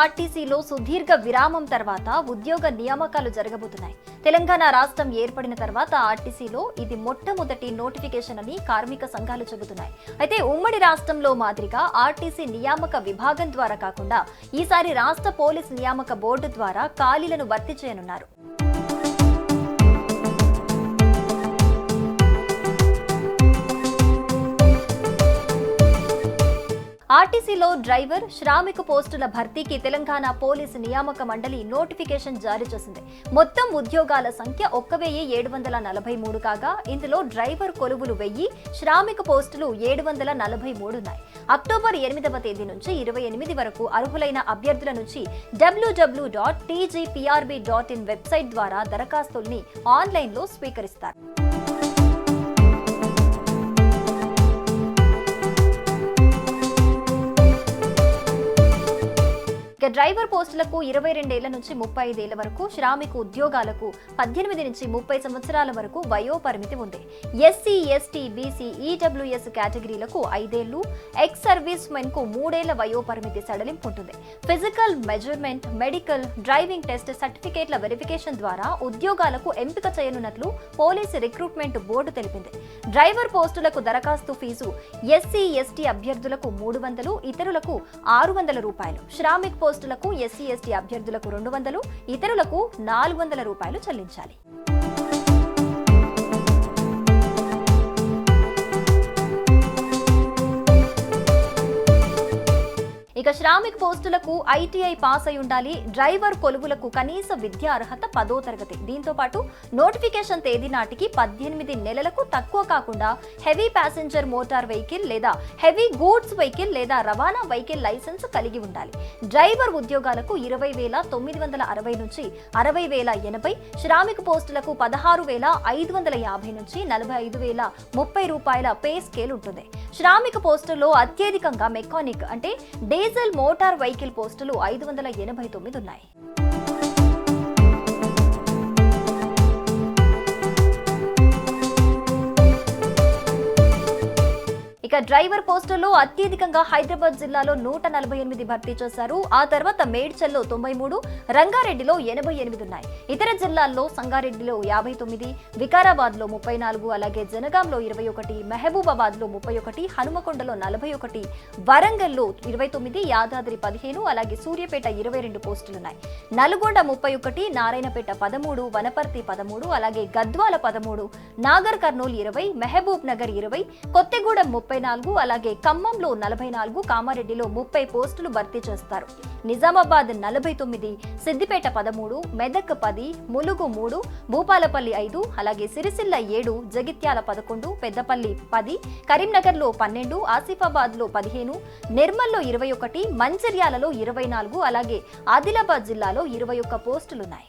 ఆర్టీసీలో సుదీర్ఘ విరామం తర్వాత ఉద్యోగ నియామకాలు జరగబోతున్నాయి. తెలంగాణ రాష్ట్రం ఏర్పడిన తర్వాత ఆర్టీసీలో ఇది మొట్టమొదటి నోటిఫికేషన్ అని కార్మిక సంఘాలు చెబుతున్నాయి. అయితే ఉమ్మడి రాష్ట్రంలో మాదిరిగా ఆర్టీసీ నియామక విభాగం ద్వారా కాకుండా ఈసారి రాష్ట్ర పోలీస్ నియామక బోర్డు ద్వారా ఖాళీలను భర్తీ చేయనున్నారు. ఆర్టీసీలో డ్రైవర్ శ్రామిక పోస్టుల భర్తీకి తెలంగాణ పోలీసు నియామక మండలి నోటిఫికేషన్ జారీ చేసింది. మొత్తం ఉద్యోగాల సంఖ్య ఒక్క వెయ్యి ఏడు వందల నలభై మూడు కాగా ఇందులో డ్రైవర్ కొలువులు వెయ్యి శ్రామిక పోస్టులు ఏడు వందల నలభై మూడు ఉన్నాయి. అక్టోబర్ ఎనిమిదవ తేదీ నుంచి ఇరవై ఎనిమిది వరకు అర్హులైన అభ్యర్థుల నుంచి W W dot TGPRB dot in website ద్వారా దరఖాస్తుల్ని ఆన్లైన్లో స్వీకరిస్తారు. ఇక డ్రైవర్ పోస్టులకు ఇరవై రెండేళ్ళ నుంచి ముప్పై ఐదేళ్ళ వరకు శ్రామిక ఉద్యోగాలకు పద్దెనిమిది నుంచి ముప్పై సంవత్సరాల వరకు వయోపరిమితి ఉంది. ఎస్సీ ఎస్టీ బీసీ ఈడబ్ల్యూఎస్ కేటగిరీలకు ఐదేళ్ళు ఎక్స్ సర్వీస్ మెన్కు మూడేళ్ళ వయో పరిమితి సడలింపు ఉంటుంది. Physical measurement medical driving test సర్టిఫికేట్ల verification ద్వారా ఉద్యోగాలకు ఎంపిక చేయనున్నట్లు పోలీసు రిక్రూట్మెంట్ బోర్డు తెలిపింది. డ్రైవర్ పోస్టులకు దరఖాస్తు ఫీజు ఎస్సీ ఎస్టీ అభ్యర్థులకు మూడు వందలు ఇతరులకు ఆరు వందల రూపాయలు. శ్రామిక్ పోస్టులకు ఎస్సీ ఎస్టీ అభ్యర్థులకు రెండు వందలు ఇతరులకు నాలుగు వందల రూపాయలు చెల్లించాలి. ఇక శ్రామిక్ పోస్టులకు ఐటీఐ పాస్ అయి ఉండాలి. డ్రైవర్ కొలువులకు కనీస విద్యా అర్హత పదో తరగతి. దీంతో పాటు నోటిఫికేషన్ తేదీ నాటికి పద్దెనిమిది నెలలకు తక్కువ కాకుండా హెవీ ప్యాసింజర్ మోటార్ వెహికల్ లేదా హెవీ గూడ్స్ వెహికల్ లేదా రవాణా వెహికల్ లైసెన్స్ కలిగి ఉండాలి. డ్రైవర్ ఉద్యోగాలకు ఇరవై వేల తొమ్మిది వందల అరవై నుంచి అరవై వేల ఎనభై శ్రామిక పోస్టులకు పదహారు వేల ఐదు వందల యాభై నుంచి నలభై ఐదు వేల ముప్పై రూపాయల పే స్కేల్ ఉంటుంది. శ్రామిక పోస్టుల్లో అత్యధికంగా మెకానిక్ అంటే డే డీజిల్ మోటార్ వెహికల్ పోస్టులు ఐదు వందల ఎనభై తొమ్మిది ఉన్నాయి. ఇక డ్రైవర్ పోస్టుల్లో అత్యధికంగా హైదరాబాద్ జిల్లాలో నూట నలభై ఎనిమిది భర్తీ చేశారు. ఆ తర్వాత మేడ్చల్లో తొంభై మూడు రంగారెడ్డిలో ఎనభై ఎనిమిది ఉన్నాయి. ఇతర జిల్లాల్లో సంగారెడ్డిలో యాభై తొమ్మిది వికారాబాద్లో ముప్పై నాలుగు అలాగే జనగాంలో ఇరవై ఒకటి మహబూబాబాద్లో ముప్పై ఒకటి హనుమకొండలో నలభై ఒకటి వరంగల్లో ఇరవై తొమ్మిది యాదాద్రి పదిహేను అలాగే సూర్యపేట ఇరవై రెండు పోస్టులున్నాయి. నల్గొండ ముప్పై ఒకటి నారాయణపేట పదమూడు వనపర్తి పదమూడు అలాగే గద్వాల పదమూడు నాగర్ కర్నూలు ఇరవై మహబూబ్ నగర్ ఇరవై కొత్తగూడెం ముప్పై నాలుగు అలాగే ఖమ్మంలో నలభై నాలుగు కామారెడ్డిలో ముప్పై పోస్టులు భర్తీ చేస్తారు. నిజామాబాద్ నలభై తొమ్మిది సిద్దిపేట పదమూడు మెదక్ పది ములుగు మూడు భూపాలపల్లి ఐదు అలాగే సిరిసిల్ల ఏడు జగిత్యాల పదకొండు పెద్దపల్లి పది కరీంనగర్లో పన్నెండు ఆసిఫాబాద్లో పదిహేను నిర్మల్లో ఇరవై ఒకటి మంచిర్యాలలో ఇరవై నాలుగు అలాగే ఆదిలాబాద్ జిల్లాలో ఇరవై ఒక్క పోస్టులున్నాయి.